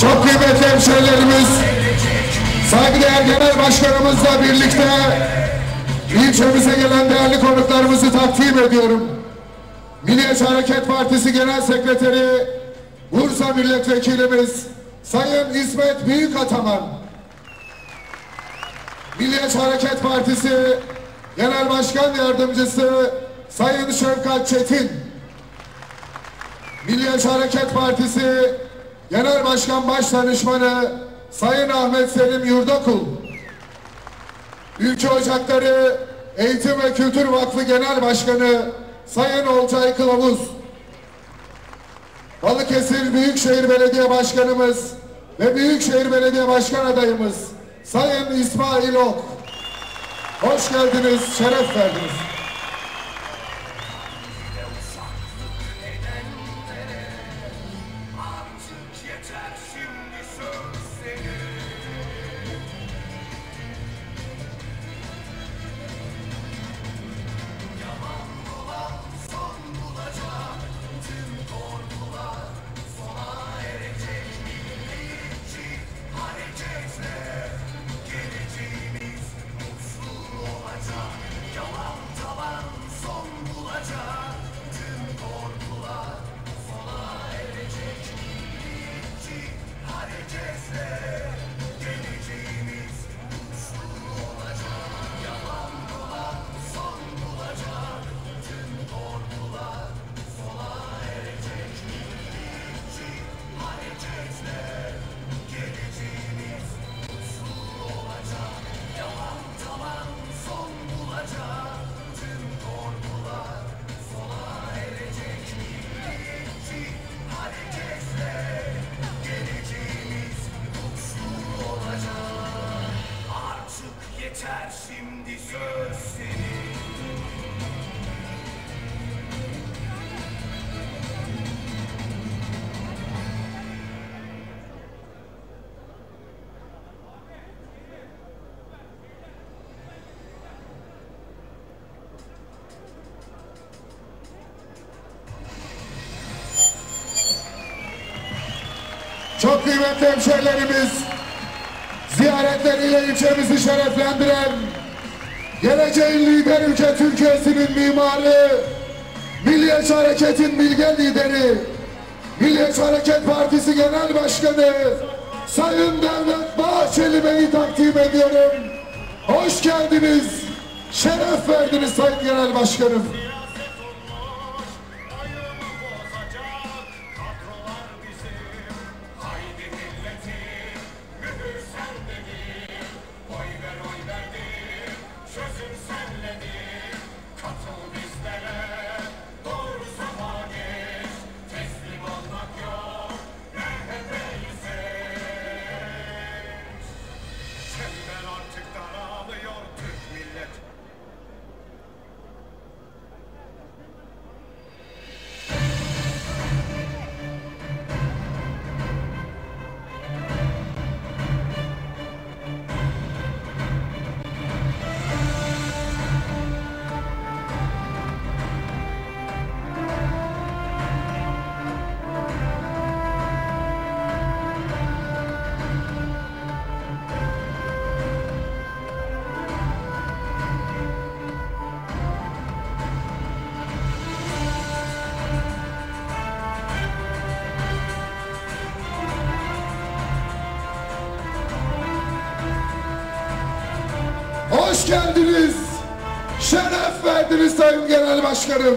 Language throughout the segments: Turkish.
Çok kıymetli hemşehrilerimiz Saygıdeğer Genel Başkanımızla birlikte ilçemize gelen değerli konuklarımızı takdim ediyorum. Milliyetçi Hareket Partisi Genel Sekreteri Bursa Milletvekilimiz Sayın İsmet Büyükataman, Milliyetçi Hareket Partisi Genel Başkan Yardımcısı Sayın Şevkat Çetin, Milliyetçi Hareket Partisi Genel Başkan Başdanışmanı Sayın Ahmet Selim Yurdakul, Ülke Ocakları Eğitim ve Kültür Vakfı Genel Başkanı Sayın Olcay Kılavuz, Balıkesir Büyükşehir Belediye Başkanımız ve Büyükşehir Belediye Başkan adayımız Sayın İsmail Ok. Hoş geldiniz, şeref verdiniz. Çok kıymetli hemşehrilerimiz, ziyaretleriyle ilçemizi şereflendiren, geleceğin lider ülke Türkiye'sinin mimarı, Milliyetçi Hareket'in bilge lideri, Milliyetçi Hareket Partisi Genel Başkanı, Sayın Devlet Bahçeli Bey'i takdim ediyorum. Hoş geldiniz, şeref verdiniz Sayın Genel Başkanım. Hoş geldiniz. Şeref verdiniz Sayın Genel Başkanım.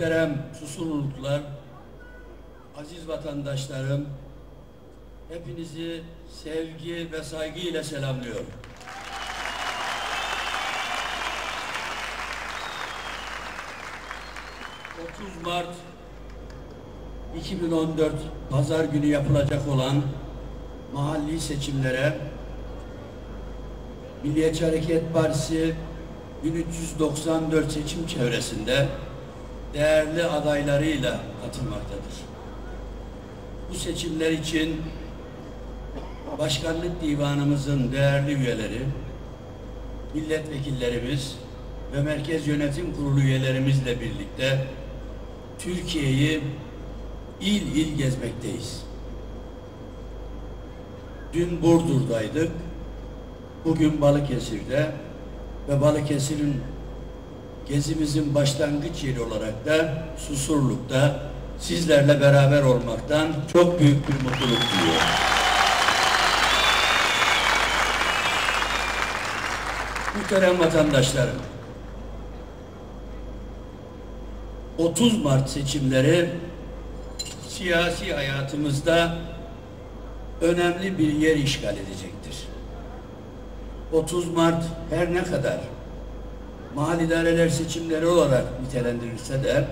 Muhterem Susurluluklar, aziz vatandaşlarım, hepinizi sevgi ve saygıyla selamlıyorum. ...30 Mart 2014 Pazar günü yapılacak olan mahalli seçimlere Milliyetçi Hareket Partisi 1394 seçim çevresinde değerli adaylarıyla katılmaktadır. Bu seçimler için Başkanlık Divanımızın değerli üyeleri, milletvekillerimiz ve Merkez Yönetim Kurulu üyelerimizle birlikte Türkiye'yi il il gezmekteyiz. Dün Burdur'daydık, bugün Balıkesir'de ve Balıkesir'in gezimizin başlangıç yeri olarak da Susurluk'ta sizlerle beraber olmaktan çok büyük bir mutluluk duyuyorum. Muhterem vatandaşlarım, 30 Mart seçimleri siyasi hayatımızda önemli bir yer işgal edecektir. 30 Mart her ne kadar mahalli seçimleri olarak nitelendirilse de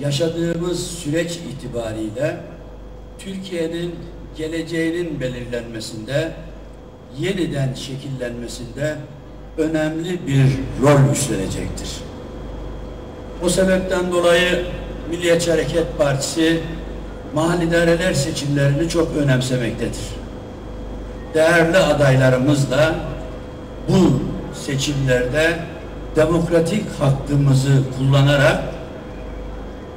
yaşadığımız süreç itibariyle Türkiye'nin geleceğinin belirlenmesinde yeniden şekillenmesinde önemli bir rol üstlenecektir. O sebepten dolayı Milliyetçi Hareket Partisi mahalli idareler seçimlerini çok önemsemektedir. Değerli adaylarımızla bu seçimlerde demokratik hakkımızı kullanarak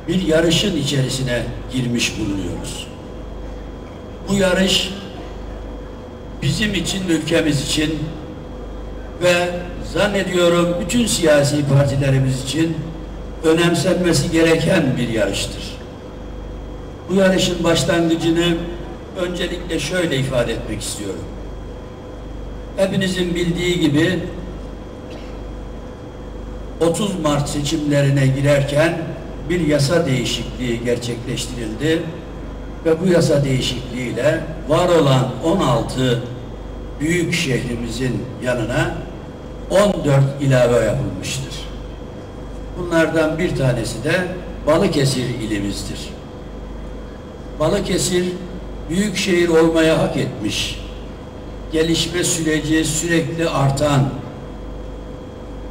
bir yarışın içerisine girmiş bulunuyoruz. Bu yarış bizim için, ülkemiz için ve zannediyorum bütün siyasi partilerimiz için önemsenmesi gereken bir yarıştır. Bu yarışın başlangıcını öncelikle şöyle ifade etmek istiyorum. Hepinizin bildiği gibi 30 Mart seçimlerine girerken bir yasa değişikliği gerçekleştirildi ve bu yasa değişikliğiyle var olan 16 büyük şehrimizin yanına 14 ilave yapılmıştır. Bunlardan bir tanesi de Balıkesir ilimizdir. Balıkesir büyük şehir olmaya hak etmiş. Gelişme süreci sürekli artan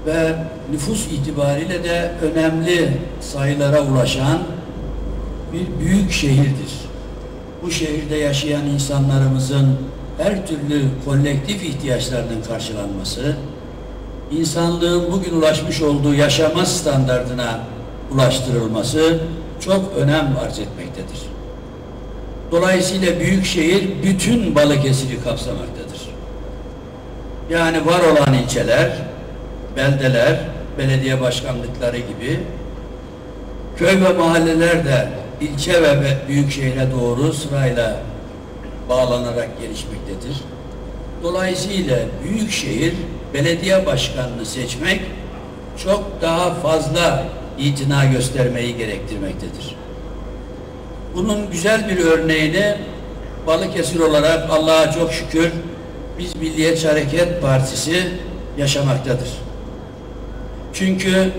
ve nüfus itibariyle de önemli sayılara ulaşan bir büyük şehirdir. Bu şehirde yaşayan insanlarımızın her türlü kolektif ihtiyaçlarının karşılanması, insanlığın bugün ulaşmış olduğu yaşama standartına ulaştırılması çok önem arz etmektedir. Dolayısıyla büyük şehir bütün Balıkesir'i kapsamaktadır. Yani var olan ilçeler, beldeler, belediye başkanlıkları gibi köy ve mahalleler de ilçe ve büyük şehre doğru sırayla bağlanarak gelişmektedir. Dolayısıyla büyük şehir belediye başkanını seçmek çok daha fazla itina göstermeyi gerektirmektedir. Bunun güzel bir örneğini Balıkesir olarak Allah'a çok şükür biz Milliyetçi Hareket Partisi yaşamaktadır. Çünkü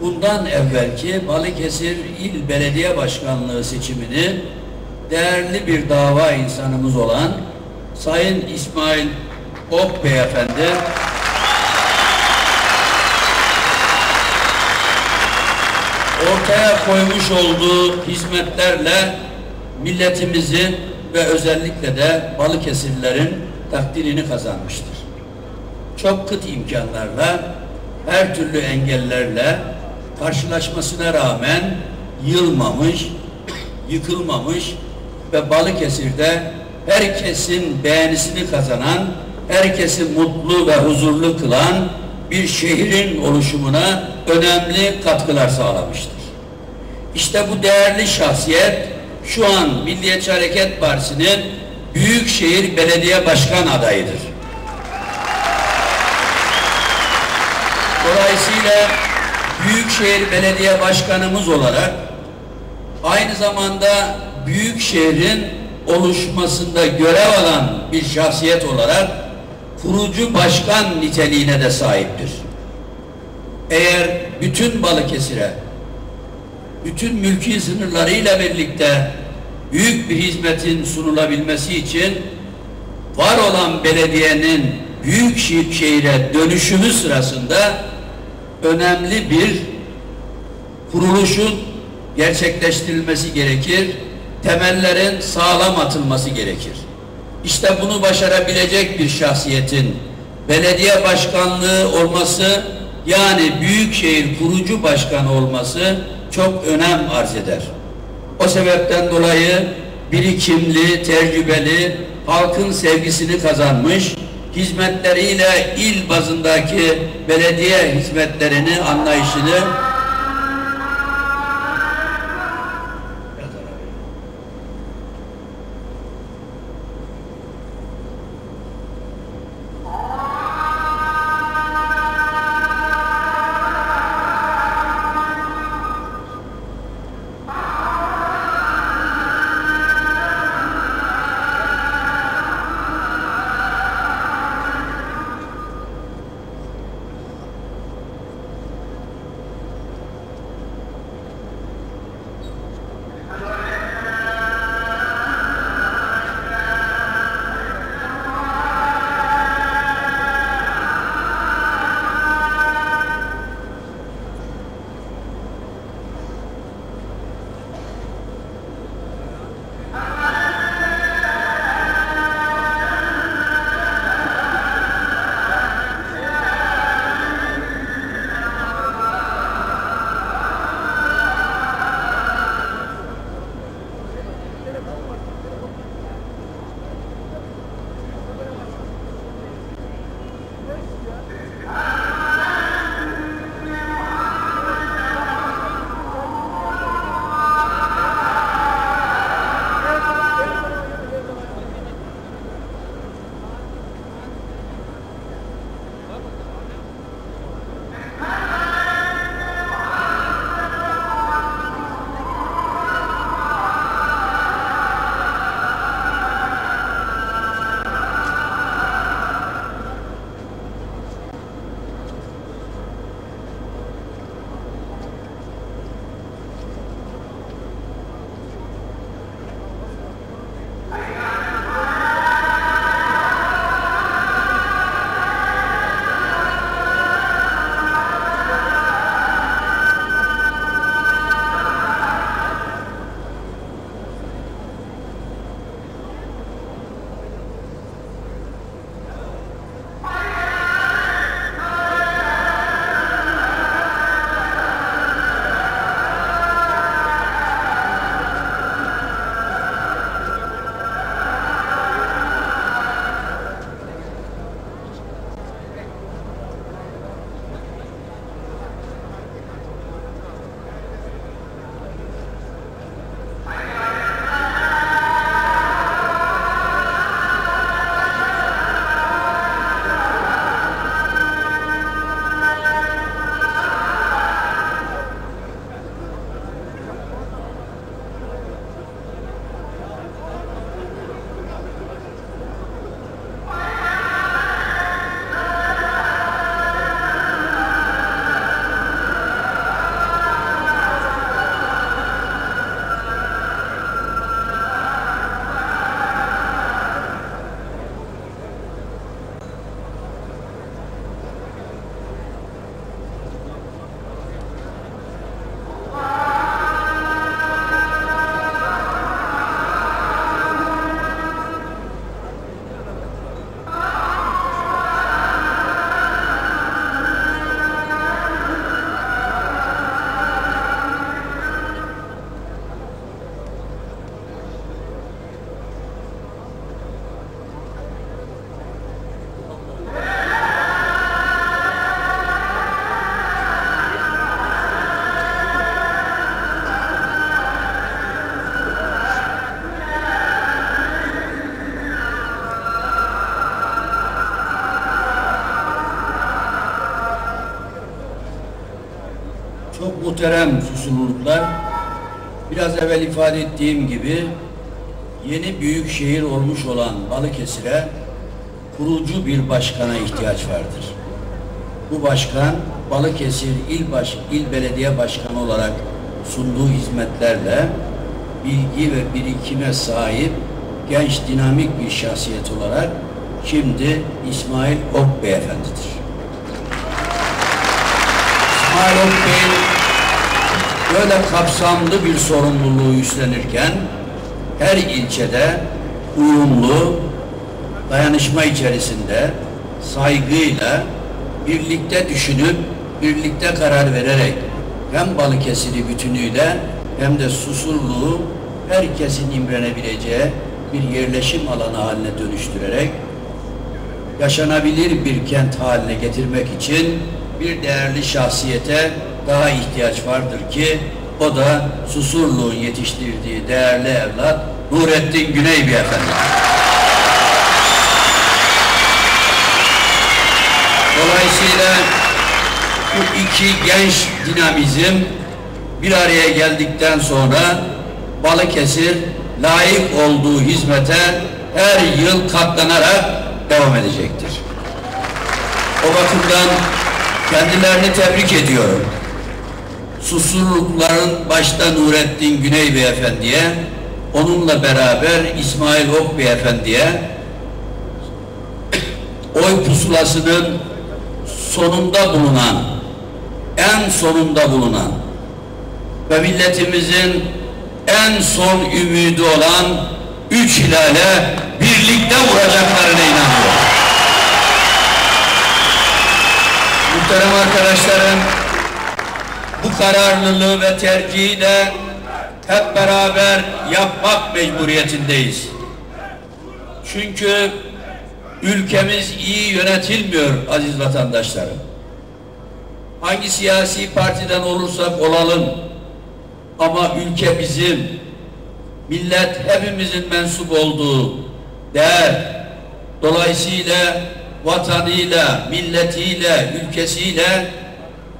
bundan evvelki Balıkesir İl Belediye Başkanlığı seçimini değerli bir dava insanımız olan Sayın İsmail Ok Beyefendi ortaya koymuş olduğu hizmetlerle milletimizin ve özellikle de Balıkesirlilerin takdirini kazanmıştır. Çok kıt imkanlarla, her türlü engellerle karşılaşmasına rağmen yılmamış, yıkılmamış ve Balıkesir'de herkesin beğenisini kazanan, herkesi mutlu ve huzurlu kılan bir şehrin oluşumuna önemli katkılar sağlamıştır. İşte bu değerli şahsiyet şu an Milliyetçi Hareket Partisi'nin Büyükşehir Belediye Başkan adayıdır. Dolayısıyla Büyükşehir Belediye Başkanımız olarak aynı zamanda Büyükşehir'in oluşmasında görev alan bir şahsiyet olarak kurucu başkan niteliğine de sahiptir. Eğer bütün Balıkesir'e bütün mülki sınırlarıyla birlikte büyük bir hizmetin sunulabilmesi için var olan belediyenin büyük şehire dönüşümü sırasında önemli bir kuruluşun gerçekleştirilmesi gerekir. Temellerin sağlam atılması gerekir. İşte bunu başarabilecek bir şahsiyetin belediye başkanlığı olması yani büyükşehir kurucu başkanı olması çok önem arz eder. O sebepten dolayı birikimli, tecrübeli, halkın sevgisini kazanmış, hizmetleriyle il bazındaki belediye hizmetlerini, anlayışını muhterem susurluluklar. Biraz evvel ifade ettiğim gibi yeni büyük şehir olmuş olan Balıkesir'e kurucu bir başkana ihtiyaç vardır. Bu başkan Balıkesir İl Baş İl Belediye Başkanı olarak sunduğu hizmetlerle bilgi ve birikime sahip genç dinamik bir şahsiyet olarak şimdi İsmail Ok Beyefendidir. İsmail Ok Bey'in böyle kapsamlı bir sorumluluğu üstlenirken her ilçede uyumlu, dayanışma içerisinde saygıyla birlikte düşünüp birlikte karar vererek hem Balıkesir'i bütünüyle hem de Susurluğu herkesin imrenebileceği bir yerleşim alanı haline dönüştürerek yaşanabilir bir kent haline getirmek için bir değerli şahsiyete daha ihtiyaç vardır ki o da Susurluğun yetiştirdiği değerli evlat Nurettin Güney Beyefendi. Dolayısıyla bu iki genç dinamizm bir araya geldikten sonra Balıkesir layık olduğu hizmete her yıl katlanarak devam edecektir. O bakımdan kendilerini tebrik ediyorum. Susurlukların başta Nurettin Güney Beyefendi'ye, onunla beraber İsmail Ok Beyefendi'ye oy pusulasının sonunda bulunan, en sonunda bulunan ve milletimizin en son ümidi olan üç hilale birlikte vuracaklarına inanıyorum. Muhterem arkadaşlarım, bu kararlılığı ve tercihi de hep beraber yapmak mecburiyetindeyiz. Çünkü ülkemiz iyi yönetilmiyor aziz vatandaşlarım. Hangi siyasi partiden olursak olalım ama ülke bizim, millet hepimizin mensup olduğu değer. Dolayısıyla vatanıyla, milletiyle, ülkesiyle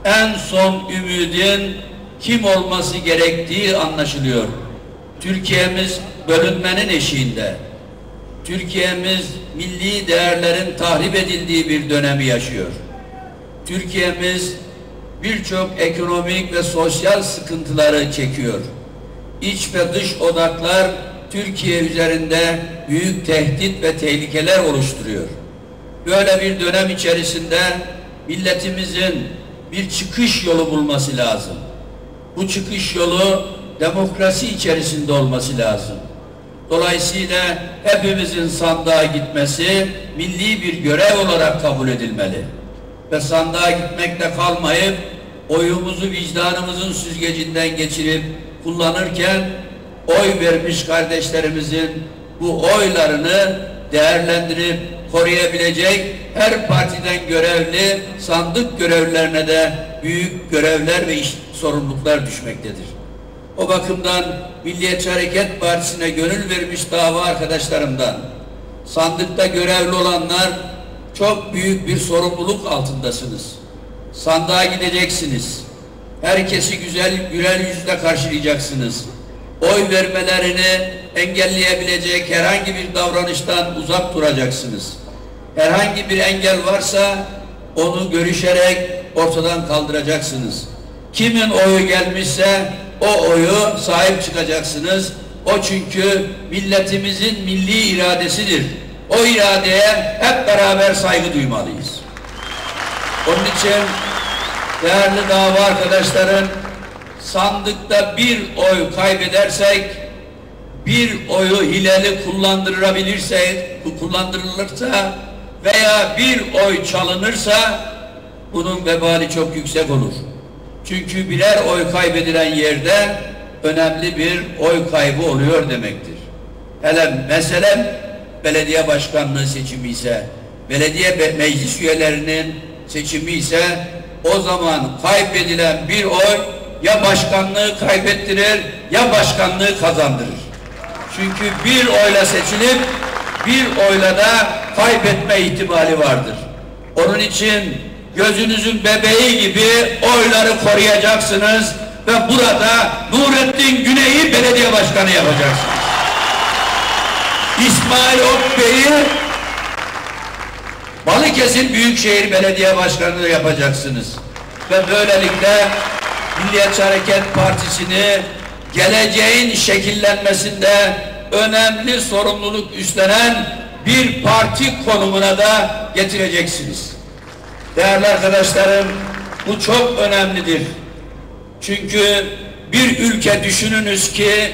en son ümidin kim olması gerektiği anlaşılıyor. Türkiye'miz bölünmenin eşiğinde. Türkiye'miz milli değerlerin tahrip edildiği bir dönemi yaşıyor. Türkiye'miz birçok ekonomik ve sosyal sıkıntıları çekiyor. İç ve dış odaklar Türkiye üzerinde büyük tehdit ve tehlikeler oluşturuyor. Böyle bir dönem içerisinde milletimizin bir çıkış yolu bulması lazım. Bu çıkış yolu demokrasi içerisinde olması lazım. Dolayısıyla hepimizin sandığa gitmesi milli bir görev olarak kabul edilmeli. Ve sandığa gitmekle kalmayıp oyumuzu vicdanımızın süzgecinden geçirip kullanırken oy vermiş kardeşlerimizin bu oylarını değerlendirip koruyabilecek her partiden görevli sandık görevlerine de büyük görevler ve iş, sorumluluklar düşmektedir. O bakımdan Milliyetçi Hareket Partisi'ne gönül vermiş dava arkadaşlarımdan sandıkta görevli olanlar çok büyük bir sorumluluk altındasınız. Sandığa gideceksiniz. Herkesi güzel güler yüzle karşılayacaksınız. Oy vermelerini engelleyebilecek herhangi bir davranıştan uzak duracaksınız. Herhangi bir engel varsa onu görüşerek ortadan kaldıracaksınız. Kimin oyu gelmişse o oyu sahip çıkacaksınız. O çünkü milletimizin milli iradesidir. O iradeye hep beraber saygı duymalıyız. Onun için değerli dava arkadaşlarım sandıkta bir oy kaybedersek bir oyu hileli kullandırabilirsek kullandırılırsa veya bir oy çalınırsa bunun vebali çok yüksek olur. Çünkü birer oy kaybedilen yerde önemli bir oy kaybı oluyor demektir. Hele mesele belediye başkanlığı seçimi ise, belediye meclis üyelerinin seçimi ise o zaman kaybedilen bir oy ya başkanlığı kaybettirir ya başkanlığı kazandırır. Çünkü bir oyla seçilip bir oyla da kaybetme ihtimali vardır. Onun için gözünüzün bebeği gibi oyları koruyacaksınız ve burada Nurettin Güney'i belediye başkanı yapacaksınız. İsmail Ok Bey'i Balıkesir Büyükşehir Belediye Başkanı yapacaksınız. Ve böylelikle Milliyetçi Hareket Partisi'ni geleceğin şekillenmesinde önemli sorumluluk üstlenen bir parti konumuna da getireceksiniz. Değerli arkadaşlarım, bu çok önemlidir. Çünkü bir ülke düşününüz ki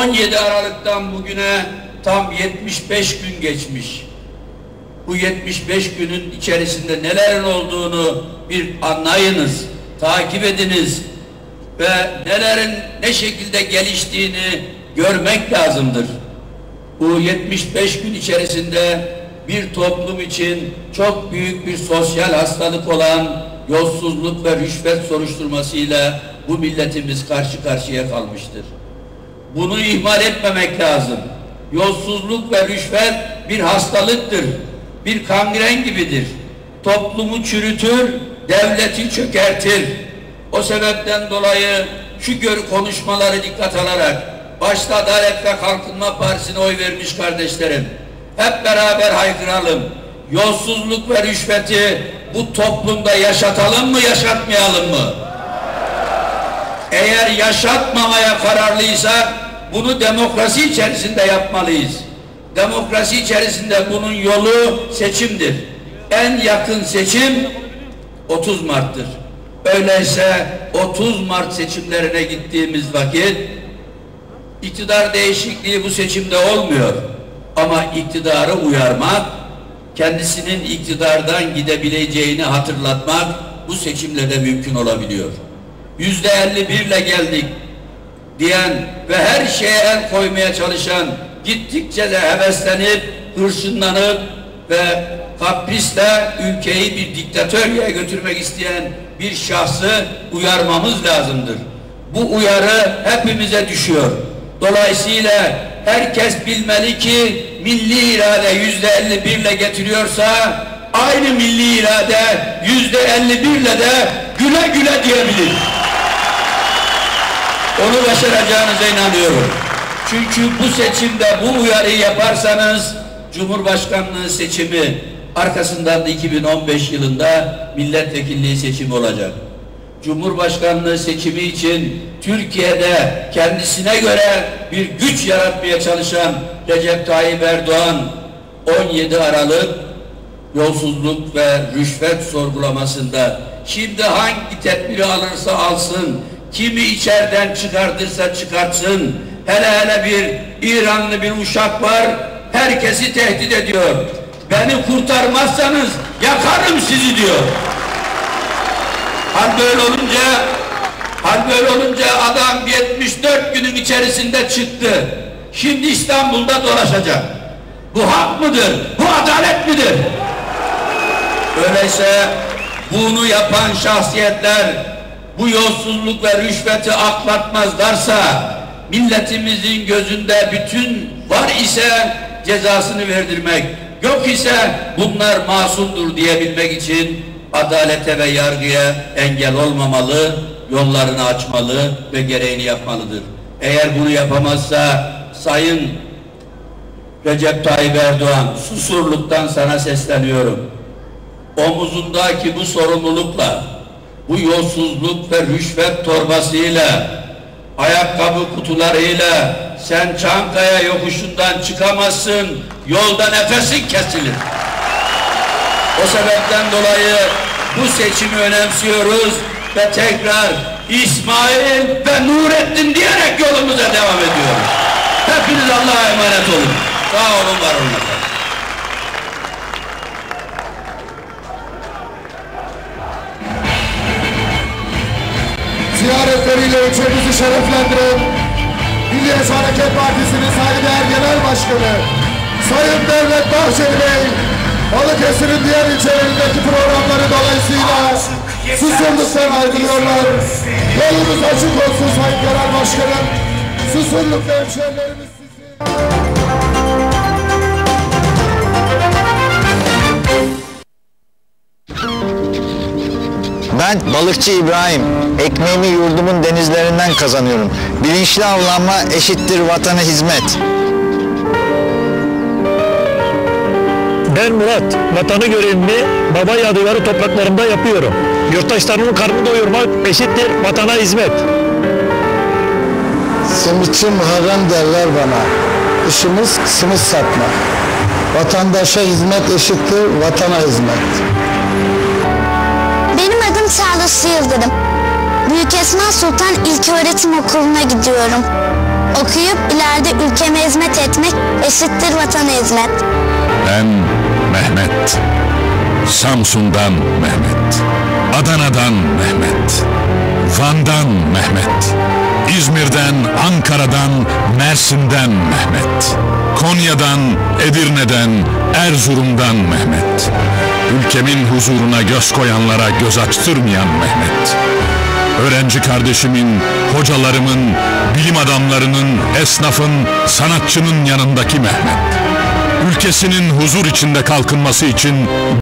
17 Aralık'tan bugüne tam 75 gün geçmiş. Bu 75 günün içerisinde nelerin olduğunu bir anlayınız, takip ediniz ve nelerin ne şekilde geliştiğini görmek lazımdır. Bu 75 gün içerisinde bir toplum için çok büyük bir sosyal hastalık olan yolsuzluk ve rüşvet soruşturmasıyla bu milletimiz karşı karşıya kalmıştır. Bunu ihmal etmemek lazım. Yolsuzluk ve rüşvet bir hastalıktır. Bir kangren gibidir. Toplumu çürütür, devleti çökertir. O sebepten dolayı şu gör konuşmaları dikkat alarak başta Adalet ve Kalkınma Partisi'ne oy vermiş kardeşlerim. Hep beraber haykıralım. Yolsuzluk ve rüşveti bu toplumda yaşatalım mı, yaşatmayalım mı? Eğer yaşatmamaya kararlıysak bunu demokrasi içerisinde yapmalıyız. Demokrasi içerisinde bunun yolu seçimdir. En yakın seçim 30 Mart'tır. Öyleyse 30 Mart seçimlerine gittiğimiz vakit iktidar değişikliği bu seçimde olmuyor. Ama iktidarı uyarmak, kendisinin iktidardan gidebileceğini hatırlatmak bu seçimle de mümkün olabiliyor. Yüzde 51 ile geldik diyen ve her şeye el koymaya çalışan gittikçe de heveslenip, hırçınlanıp ve kaprisle ülkeyi bir diktatörlüğe götürmek isteyen bir şahsı uyarmamız lazımdır. Bu uyarı hepimize düşüyor. Dolayısıyla herkes bilmeli ki milli irade yüzde 51 ile getiriyorsa aynı milli irade yüzde 51 ile de güle güle diyebilir. Onu başaracağınıza inanıyorum. Çünkü bu seçimde bu uyarıyı yaparsanız Cumhurbaşkanlığı seçimi arkasından da 2015 yılında milletvekilliği seçimi olacak. Cumhurbaşkanlığı seçimi için Türkiye'de kendisine göre bir güç yaratmaya çalışan Recep Tayyip Erdoğan 17 Aralık yolsuzluk ve rüşvet sorgulamasında şimdi hangi tedbiri alırsa alsın, kimi içeriden çıkartırsa çıkartsın, hele hele bir İranlı bir uşak var, herkesi tehdit ediyor. Beni kurtarmazsanız yakarım sizi diyor. Hal böyle olunca hal böyle olunca adam 74 günün içerisinde çıktı. Şimdi İstanbul'da dolaşacak. Bu hak mıdır? Bu adalet midir? Öyleyse bunu yapan şahsiyetler bu yolsuzluk ve rüşveti aklatmazlarsa milletimizin gözünde bütün var ise cezasını verdirmek yok ise bunlar masumdur diyebilmek için adalete ve yargıya engel olmamalı, yollarını açmalı ve gereğini yapmalıdır. Eğer bunu yapamazsa Sayın Recep Tayyip Erdoğan susurluktan sana sesleniyorum. Omuzundaki bu sorumlulukla, bu yolsuzluk ve rüşvet torbasıyla, ayakkabı kutularıyla sen Çankaya yokuşundan çıkamazsın, yolda nefesin kesilir. O sebepten dolayı bu seçimi önemsiyoruz ve tekrar İsmail ve Nurettin diyerek yolumuza devam ediyoruz. Hepiniz Allah'a emanet olun. Sağ olun, var olun ziyaretleriyle ülkemizi şereflendiren Milliyetçi Hareket Partisi'nin saygıdeğer Genel Başkanı Sayın Devlet Bahçeli Bey Balıkesir'in diğer ilçelerindeki programları dolayısıyla Susurluk'tan ayrılıyorlar. Yolunuz açık olsun Sayın Genel Başkanım. Susurluk'ta hemşehrilerimiz sizi... Ben balıkçı İbrahim. Ekmeğimi yurdumun denizlerinden kazanıyorum. Bilinçli avlanma eşittir vatana hizmet. Ben Murat, vatanı görevimi baba yadigarı topraklarında yapıyorum. Yurttaşlarımın karnını doyurmak eşittir vatana hizmet. Simitçi Muharrem derler bana. İşimiz simit satma. Vatandaşa hizmet eşittir vatana hizmet. Benim adım Çağla Yıldırım. Büyük Esma Sultan İlköğretim Okulu'na gidiyorum. Okuyup ileride ülkeme hizmet etmek eşittir vatana hizmet. Ben Mehmet. Samsun'dan Mehmet. Adana'dan Mehmet. Van'dan Mehmet. İzmir'den, Ankara'dan, Mersin'den Mehmet. Konya'dan, Edirne'den, Erzurum'dan Mehmet. Ülkemin huzuruna göz koyanlara göz açtırmayan Mehmet. Öğrenci kardeşimin, hocalarımın, bilim adamlarının, esnafın, sanatçının yanındaki Mehmet ülkesinin huzur içinde kalkınması için